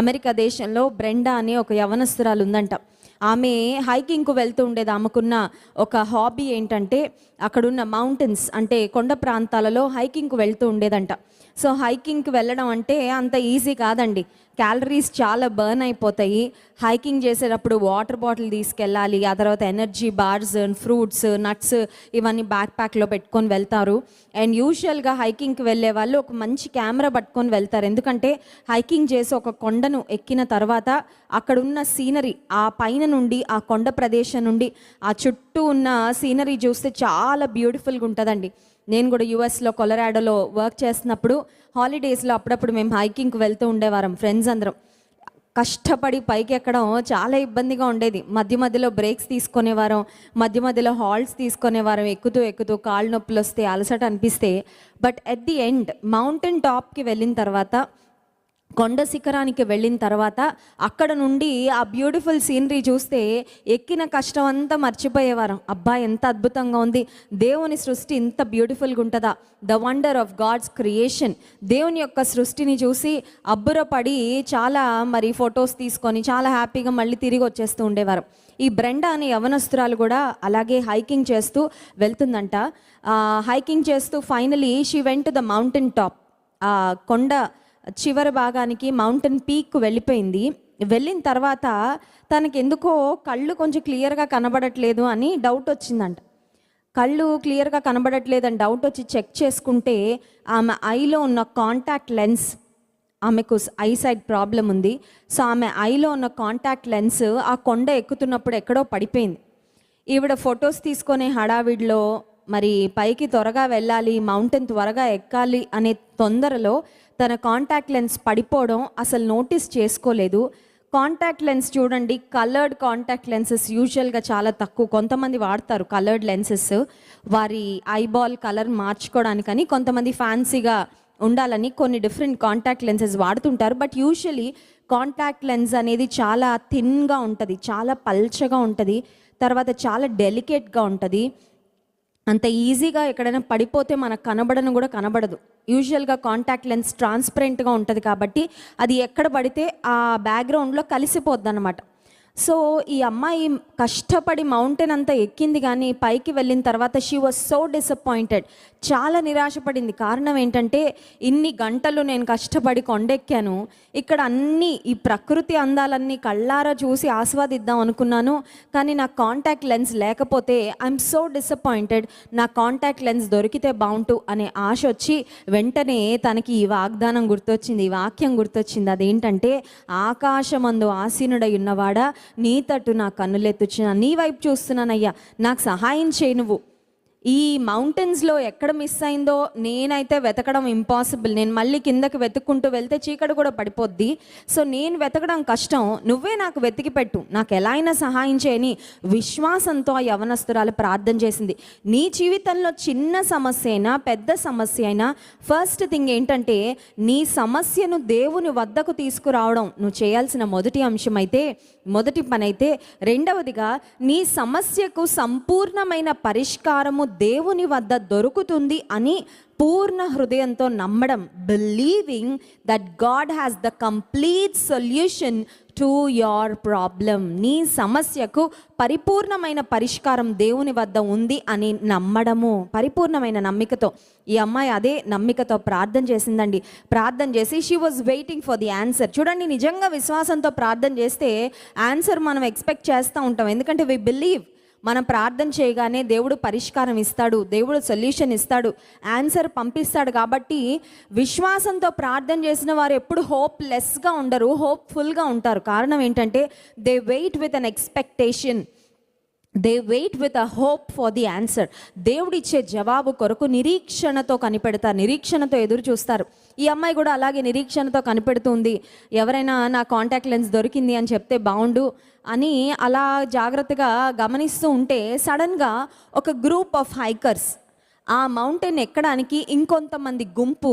America దేశంలో Brenda అనే ఒక యవనస్తురాలు ఉందంట ఆమె హైకింగ్కు వెళ్తూ ఉండేది. ఆమెకున్న ఒక హాబీ ఏంటంటే అక్కడున్న మౌంటైన్స్ అంటే కొండ ప్రాంతాలలో హైకింగ్కు వెళ్తూ ఉండేదంట. సో హైకింగ్కి వెళ్ళడం అంటే అంత ఈజీ కాదండి. క్యాలరీస్ చాలా బర్న్ అయిపోతాయి. హైకింగ్ చేసేటప్పుడు వాటర్ బాటిల్ తీసుకెళ్ళాలి. ఆ తర్వాత ఎనర్జీ బార్స్ ఫ్రూట్స్ నట్స్ ఇవన్నీ బ్యాక్ ప్యాక్లో పెట్టుకొని వెళ్తారు. అండ్ యూజువల్గా హైకింగ్కి వెళ్ళే వాళ్ళు ఒక మంచి కెమెరా పట్టుకొని వెళ్తారు. ఎందుకంటే హైకింగ్ చేసి ఒక కొండను ఎక్కిన తర్వాత అక్కడ ఉన్న సీనరీ ఆ పైన నుండి ఆ కొండ ప్రదేశం నుండి ఆ చుట్టూ ఉన్న సీనరీ చూస్తే చాలా బ్యూటిఫుల్గా ఉంటుందండి. నేను కూడా యూఎస్లో కొలరాడోలో వర్క్ చేస్తున్నప్పుడు హాలిడేస్లో అప్పుడప్పుడు మేము హైకింగ్కి వెళ్తూ ఉండేవారం ఫ్రెండ్స్ అందరం. కష్టపడి పైకి ఎక్కడం చాలా ఇబ్బందిగా ఉండేది. మధ్య మధ్యలో బ్రేక్స్ తీసుకునేవారం మధ్య మధ్యలో హాల్ట్స్ తీసుకునేవారం ఎక్కుతూ ఎక్కుతూ కాళ్ళు నొప్పులు వస్తే అలసట అనిపిస్తే. But at the end mountain టాప్కి వెళ్ళిన తర్వాత కొండ శిఖరానికి వెళ్ళిన తర్వాత అక్కడ నుండి ఆ బ్యూటిఫుల్ సీనరీ చూస్తే ఎక్కిన కష్టం అంతా మర్చిపోయేవారు అబ్బా ఎంత అద్భుతంగా ఉంది. దేవుని సృష్టి ఇంత బ్యూటిఫుల్గా ఉంటుందా? The wonder of God's creation దేవుని యొక్క సృష్టిని చూసి అబ్బురపడి చాలా మరి ఫొటోస్ తీసుకొని చాలా హ్యాపీగా మళ్ళీ తిరిగి వచ్చేస్తూ ఉండేవారు. ఈ బ్రెండా అనే యవనస్తురాలు కూడా అలాగే హైకింగ్ చేస్తూ వెళ్తుందంట. హైకింగ్ చేస్తూ finally she went the mountain top కొండ చివరి భాగానికి మౌంటైన్ పీక్ వెళ్ళిపోయింది. వెళ్ళిన తర్వాత తనకి ఎందుకో కళ్ళు కొంచెం క్లియర్గా కనబడట్లేదు అని డౌట్ వచ్చిందంట. కళ్ళు క్లియర్గా కనబడట్లేదని డౌట్ వచ్చి చెక్ చేసుకుంటే ఆమె ఐలో ఉన్న కాంటాక్ట్ లెన్స్ ఆమెకు ఐ సైడ్ ప్రాబ్లం ఉంది. సో ఆమె ఐలో ఉన్న కాంటాక్ట్ లెన్స్ ఆ కొండ ఎక్కుతున్నప్పుడు ఎక్కడో పడిపోయింది. ఈవిడ ఫొటోస్ తీసుకునే హడావిడిలో మరి పైకి త్వరగా వెళ్ళాలి మౌంటైన్ త్వరగా ఎక్కాలి అనే తొందరలో తన కాంటాక్ట్ లెన్స్ పడిపోవడం అసలు నోటీస్ చేసుకోలేదు. కాంటాక్ట్ లెన్స్ చూడండి కలర్డ్ కాంటాక్ట్ లెన్సెస్ యూజువల్గా చాలా తక్కువ. కొంతమంది వాడతారు కలర్డ్ లెన్సెస్ వారి ఐబాల్ కలర్ మార్చుకోవడానికని కొంతమంది ఫ్యాన్సీగా ఉండాలని కొన్ని డిఫరెంట్ కాంటాక్ట్ లెన్సెస్ వాడుతుంటారు. బట్ యూజువలీ కాంటాక్ట్ లెన్స్ అనేది చాలా థిన్గా ఉంటుంది చాలా పల్చగా ఉంటుంది. తర్వాత చాలా డెలికేట్గా ఉంటుంది. అంత ఈజీగా ఎక్కడైనా పడిపోతే మనకు కనబడను కూడా కనబడదు. యూజువల్గా కాంటాక్ట్ లెన్స్ ట్రాన్స్పరెంట్గా ఉంటుంది కాబట్టి అది ఎక్కడ పడితే ఆ బ్యాక్గ్రౌండ్లో కలిసిపోద్ది అనమాట సో ఈ అమ్మాయి కష్టపడి మౌంటైన్ అంతా ఎక్కింది కానీ పైకి వెళ్ళిన తర్వాత షీ వాజ్ సో డిసప్పాయింటెడ్ చాలా నిరాశపడింది. కారణం ఏంటంటే ఇన్ని గంటలు నేను కష్టపడి కొండెక్కాను. ఇక్కడ అన్ని ఈ ప్రకృతి అందాలన్నీ కళ్ళారా చూసి ఆస్వాదిద్దాం అనుకున్నాను. కానీ నా కాంటాక్ట్ లెన్స్ లేకపోతే ఐఎమ్ సో డిసప్పాయింటెడ్ నా కాంటాక్ట్ లెన్స్ దొరికితే బాగుంటు అనే ఆశ వచ్చి వెంటనే తనకి ఈ వాగ్దానం గుర్తొచ్చింది. ఈ వాక్యం గుర్తొచ్చింది. అదేంటంటే ఆకాశమందు ఆసీనుడై ఉన్నవాడా నీ తట్టు నా కన్నులెత్తుచ్చిన నీ వైపు చూస్తున్నానయ్యా. నాకు సహాయం చేయి నువ్వు. ఈ మౌంటైన్స్లో ఎక్కడ మిస్ అయిందో నేనైతే వెతకడం ఇంపాసిబుల్ నేను మళ్ళీ కిందకి వెతుక్కుంటూ వెళ్తే చీకటి కూడా పడిపోద్ది. సో నేను వెతకడం కష్టం. నువ్వే నాకు వెతికి పెట్టు. నాకు ఎలా అయినా సహాయం చేయని విశ్వాసంతో ఆ యవనస్తురాలు ప్రార్థన చేసింది. నీ జీవితంలో చిన్న సమస్య అయినా పెద్ద సమస్య అయినా ఫస్ట్ థింగ్ ఏంటంటే నీ సమస్యను దేవుని వద్దకు తీసుకురావడం. నువ్వు చేయాల్సిన మొదటి అంశం అయితే మొదటి పని అయితే రెండవదిగా నీ సమస్యకు సంపూర్ణమైన పరిష్కారము దేవుని వద్ద దొరుకుతుంది అని పూర్ణ హృదయంతో నమ్మడం believing that God has the complete solution to your problem నీ సమస్యకు పరిపూర్ణమైన పరిష్కారం దేవుని వద్ద ఉంది అని నమ్మడము. పరిపూర్ణమైన నమ్మికతో. ఈ అమ్మాయి అదే నమ్మికతో ప్రార్థన చేసిందండి. ప్రార్థన చేసి she was waiting for the answer చూడండి నిజంగా విశ్వాసంతో ప్రార్థన చేస్తే ఆన్సర్ మనం ఎక్స్పెక్ట్ చేస్తూ ఉంటాం. ఎందుకంటే వి బిలీవ్ మనం ప్రార్థన చేయగానే దేవుడు పరిష్కారం ఇస్తాడు దేవుడు సొల్యూషన్ ఇస్తాడు ఆన్సర్ పంపిస్తాడు కాబట్టి విశ్వాసంతో ప్రార్థన చేసిన వారు ఎప్పుడు హోప్ లెస్గా ఉండరు హోప్ఫుల్గా ఉంటారు. కారణం ఏంటంటే they wait with an expectation they wait with a hope for the answer దేవుడిచ్చే జవాబు కొరకు నిరీక్షణతో కనిపెడతారు నిరీక్షణతో ఎదురు చూస్తారు. ఈ అమ్మాయి కూడా అలాగే నిరీక్షణతో కనిపెడుతుంది ఎవరైనా నా కాంటాక్ట్ లెన్స్ దొరికింది అని చెప్తే బాగుండు అని అలా జాగ్రత్తగా గమనిస్తూ ఉంటే సడన్గా ఒక గ్రూప్ ఆఫ్ హైకర్స్ ఆ మౌంటైన్ ఎక్కడానికి ఇంకొంతమంది గుంపు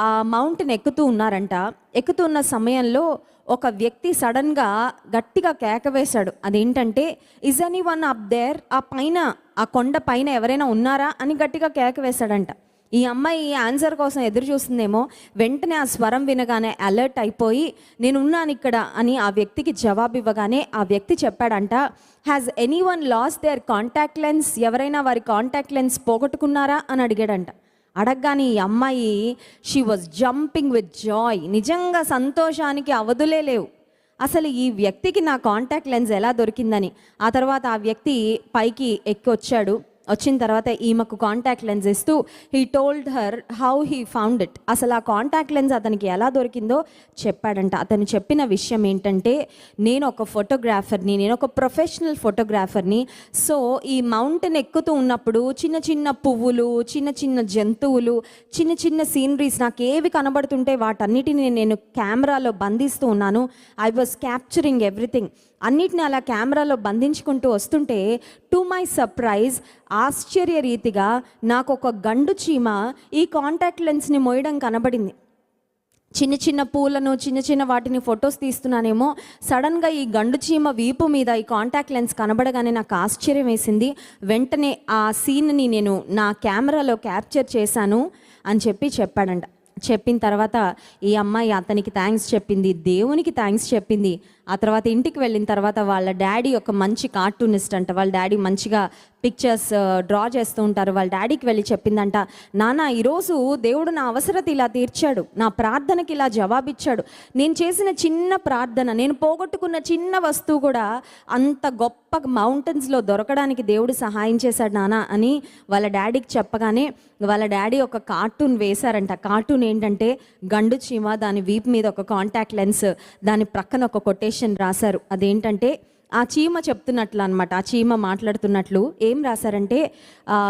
ఆ మౌంటైన్ ఎక్కుతూ ఉన్నారంట. ఎక్కుతున్న సమయంలో ఒక వ్యక్తి సడన్గా గట్టిగా కేక వేశాడు. అదేంటంటే is anyone up there ఆ పైన ఆ కొండ పైన ఎవరైనా ఉన్నారా? అని గట్టిగా కేక వేశాడంట. ఈ అమ్మాయి ఆన్సర్ కోసం ఎదురు చూస్తుందేమో వెంటనే ఆ స్వరం వినగానే అలర్ట్ అయిపోయి నేనున్నాను ఇక్కడ అని ఆ వ్యక్తికి జవాబు ఇవ్వగానే ఆ వ్యక్తి చెప్పాడంట has anyone lost their contact lens ఎవరైనా వారి కాంటాక్ట్ లెన్స్ పోగొట్టుకున్నారా? అని అడిగాడంట. అడగగానే ఈ అమ్మాయి she was jumping with joy నిజంగా సంతోషానికి అవధులే లేవు. అసలు ఈ వ్యక్తికి నా కాంటాక్ట్ లెన్స్ ఎలా దొరికిందని. ఆ తర్వాత ఆ వ్యక్తి పైకి ఎక్కి వచ్చాడు వచ్చిన తర్వాత ఈమెకు కాంటాక్ట్ లెన్స్ ఇస్తూ he told her how he found it అసలు ఆ కాంటాక్ట్ లెన్స్ అతనికి ఎలా దొరికిందో చెప్పాడంట. అతను చెప్పిన విషయం ఏంటంటే నేను ఒక ఫోటోగ్రాఫర్ని నేను ఒక ప్రొఫెషనల్ ఫోటోగ్రాఫర్ని సో ఈ మౌంటైన్ ఎక్కుతూ ఉన్నప్పుడు చిన్న చిన్న పువ్వులు చిన్న చిన్న జంతువులు చిన్న చిన్న సీనరీస్ నాకు ఏవి కనబడుతుంటే వాటన్నిటిని నేను కెమెరాలో బంధిస్తూ ఉన్నాను. ఐ వాజ్ క్యాప్చరింగ్ ఎవ్రీథింగ్ అన్నిటిని అలా కెమెరాలో బంధించుకుంటూ వస్తుంటే టు మై సర్ప్రైజ్ ఆశ్చర్య రీతిగా నాకు ఒక గండు చీమ ఈ కాంటాక్ట్ లెన్స్ని మోయడం కనబడింది. చిన్న చిన్న పూలను చిన్న చిన్న వాటిని ఫొటోస్ తీస్తున్నానేమో సడన్గా ఈ గండు చీమ వీపు మీద ఈ కాంటాక్ట్ లెన్స్ కనబడగానే నాకు ఆశ్చర్యం వేసింది. వెంటనే ఆ సీన్ని నేను నా కెమెరాలో క్యాప్చర్ చేశాను అని చెప్పి చెప్పాడంట. చెప్పిన తర్వాత ఈ అమ్మాయి అతనికి థ్యాంక్స్ చెప్పింది దేవునికి థ్యాంక్స్ చెప్పింది. ఆ తర్వాత ఇంటికి వెళ్ళిన తర్వాత వాళ్ళ డాడీ ఒక మంచి కార్టూనిస్ట్ అంట. వాళ్ళ డాడీ మంచిగా పిక్చర్స్ డ్రా చేస్తూ ఉంటారు. వాళ్ళ డాడీకి వెళ్ళి చెప్పిందంట నాన్న ఈరోజు దేవుడు నా అవసరత ఇలా తీర్చాడు. నా ప్రార్థనకి ఇలా జవాబిచ్చాడు. నేను చేసిన చిన్న ప్రార్థన నేను పోగొట్టుకున్న చిన్న వస్తువు కూడా అంత గొప్ప మౌంటైన్స్లో దొరకడానికి దేవుడు సహాయం చేశాడు నాన్న అని వాళ్ళ డాడీకి చెప్పగానే వాళ్ళ డాడీ ఒక కార్టూన్ వేశారంట. కార్టూన్ ఏంటంటే గండు చీమ దాని వీపు మీద ఒక కాంటాక్ట్ లెన్స్ దాని ప్రక్కన ఒక కొటేషన్ రాశారు. అదేంటంటే ఆ చీమ చెప్తున్నట్లు అనమాట ఆ చీమ మాట్లాడుతున్నట్లు ఏం రాశారంటే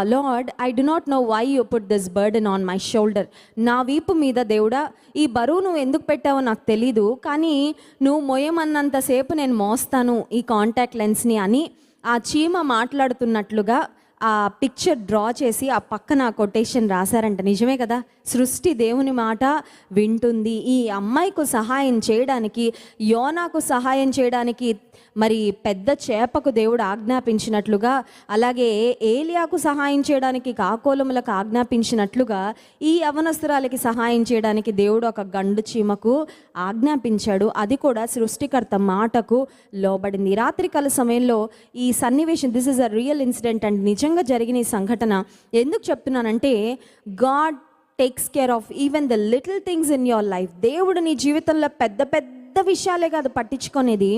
Lord I do not know why you put this burden on my shoulder నా వీపు మీద దేవుడా ఈ బరువు నువ్వు ఎందుకు పెట్టావో నాకు తెలీదు కానీ నువ్వు మొయమన్నంతసేపు నేను మోస్తాను ఈ కాంటాక్ట్ లెన్స్ని అని ఆ చీమ మాట్లాడుతున్నట్లుగా ఆ పిక్చర్ డ్రా చేసి ఆ పక్కన కొటేషన్ రాశారంట. నిజమే కదా? సృష్టి దేవుని మాట వింటుంది. ఈ అమ్మాయికు సహాయం చేయడానికి యోనాకు సహాయం చేయడానికి మరి పెద్ద చేపకు దేవుడు ఆజ్ఞాపించినట్లుగా అలాగే ఏలియాకు సహాయం చేయడానికి కాకోలములకు ఆజ్ఞాపించినట్లుగా ఈ అవనస్త్రాలకి సహాయం చేయడానికి దేవుడు ఒక గండు చీమకు ఆజ్ఞాపించాడు. అది కూడా సృష్టికర్త మాటకు లోబడింది. రాత్రికాల సమయంలో ఈ సన్నివేశం this is a real incident and నిజంగా జరిగిన ఈ సంఘటన ఎందుకు చెప్తున్నానంటే God takes care of even the little things in your life దేవుడు నీ జీవితంలో పెద్ద పెద్ద విషయాలే కాదు పట్టించుకునేది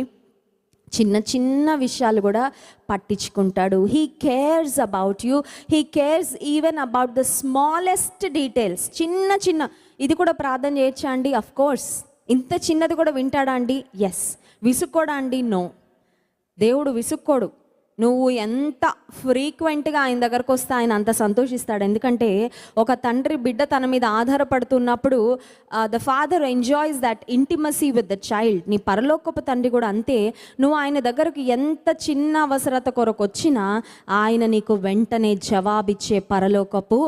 చిన్న చిన్న విషయాలు కూడా పట్టించుకుంటాడు. He cares about you he cares even about the smallest details చిన్న చిన్న ఇది కూడా ప్రార్థన చేయొచ్చా అండి? అఫ్ కోర్స్ ఇంత చిన్నది కూడా వింటాడా అండి? ఎస్ విసుక్కోడా అండి? నో దేవుడు విసుక్కోడు. నువ్వు ఎంత ఫ్రీక్వెంట్గా ఆయన దగ్గరకు వస్తే ఆయన అంత సంతోషిస్తాడు. ఎందుకంటే ఒక తండ్రి బిడ్డ తన మీద ఆధారపడుతున్నప్పుడు the father enjoys that intimacy with the child నీ పరలోకపు తండ్రి కూడా అంతే. నువ్వు ఆయన దగ్గరకు ఎంత చిన్న అవసరత కొరకు వచ్చినా ఆయన నీకు వెంటనే జవాబిచ్చే పరలోకపు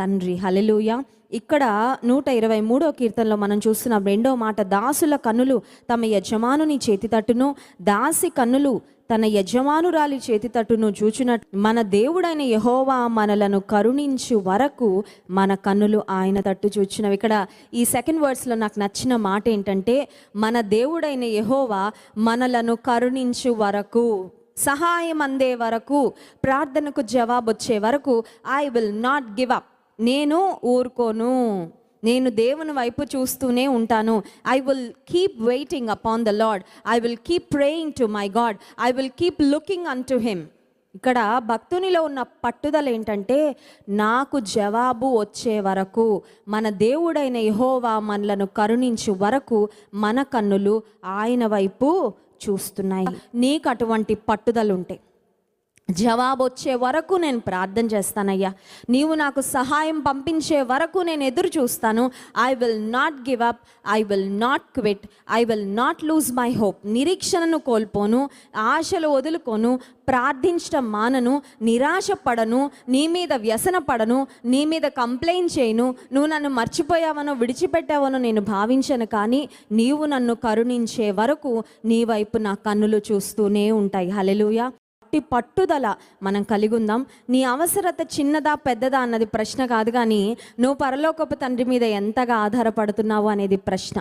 తండ్రి. హలెలుయ ఇక్కడ నూట ఇరవై మూడో కీర్తనలో మనం చూస్తున్న రెండో మాట దాసుల కన్నులు తమ యజమానుని చేతి తట్టును దాసి కన్నులు తన యజమానురాలి చేతి తట్టును చూచినట్టు మన దేవుడైన యహోవా మనలను కరుణించు వరకు మన కన్నులు ఆయన తట్టు చూచినవి. ఇక్కడ ఈ సెకండ్ వర్డ్స్లో నాకు నచ్చిన మాట ఏంటంటే మన దేవుడైన యహోవా మనలను కరుణించు వరకు సహాయం అందే వరకు ప్రార్థనకు జవాబు వచ్చే వరకు I will not give up నేను ఊరుకోను. నేను దేవుని వైపు చూస్తూనే ఉంటాను. I will keep waiting upon the Lord I will keep praying to my God I will keep looking unto him ఇక్కడ భక్తునిలో ఉన్న పట్టుదల ఏంటంటే నాకు జవాబు వచ్చే వరకు మన దేవుడైన యహోవా మనలను కరుణించు వరకు మన కన్నులు ఆయన వైపు చూస్తున్నాయి. నీకు అటువంటి పట్టుదల జవాబు వచ్చే వరకు నేను ప్రార్థన చేస్తానయ్యా. నీవు నాకు సహాయం పంపించే వరకు నేను ఎదురు చూస్తాను. I will not give up I will not quit I will not lose my hope నిరీక్షణను కోల్పోను. ఆశలు వదులుకోను. ప్రార్థించడం మానను. నిరాశ పడను నీ మీద వ్యసన పడను నీ మీద కంప్లైంట్ చేయను. నువ్వు నన్ను మర్చిపోయావనో విడిచిపెట్టావనో నేను భావించను కానీ నీవు నన్ను కరుణించే వరకు నీ వైపు నా కన్నులు చూస్తూనే ఉంటాయి. హలెలుయా అట్టి పట్టుదల మనం కలిగి ఉందాం. నీ అవసరత చిన్నదా పెద్దదా అన్నది ప్రశ్న కాదు కానీ నువ్వు పరలోకపు తండ్రి మీద ఎంతగా ఆధారపడుతున్నావు అనేది ప్రశ్న.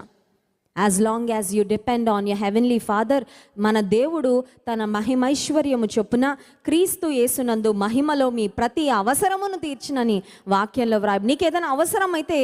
As long as you depend on your heavenly father మన దేవుడు తన మహిమైశ్వర్యము చొప్పున క్రీస్తు యేసునందు మహిమలో మీ ప్రతి అవసరమును తీర్చినని వాక్యంలో వ్రాయి నీకు ఏదైనా అవసరం అయితే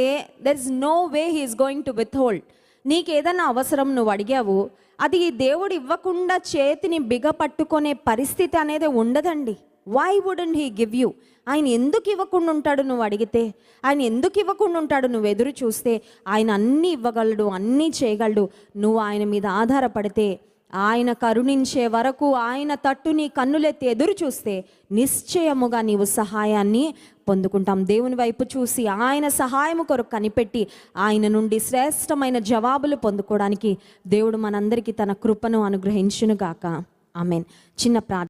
there is no way he's going to withhold నీకు ఏదైనా అవసరం నువ్వు అడిగావు అది దేవుడు ఇవ్వకుండా చేతిని బిగ పట్టుకునే పరిస్థితి అనేది ఉండదండి. Why wouldn't he give you ఆయన ఎందుకు ఇవ్వకుండా ఉంటాడు నువ్వు అడిగితే? ఆయన ఎందుకు ఇవ్వకుండా ఉంటాడు నువ్వు ఎదురు చూస్తే? ఆయన అన్నీ ఇవ్వగలడు అన్నీ చేయగలడు. నువ్వు ఆయన మీద ఆధారపడితే ఆయన కరుణించే వరకు ఆయన తట్టు నీ కన్నులెత్తి ఎదురు చూస్తే నిశ్చయముగా నీవు సహాయాన్ని పొందుకుంటాం. దేవుని వైపు చూసి ఆయన సహాయము కొరకు కనిపెట్టి ఆయన నుండి శ్రేష్టమైన జవాబులు పొందుకోవడానికి దేవుడు మనందరికీ తన కృపను అనుగ్రహించునుగాక. ఆమెన్. చిన్న ప్రార్థన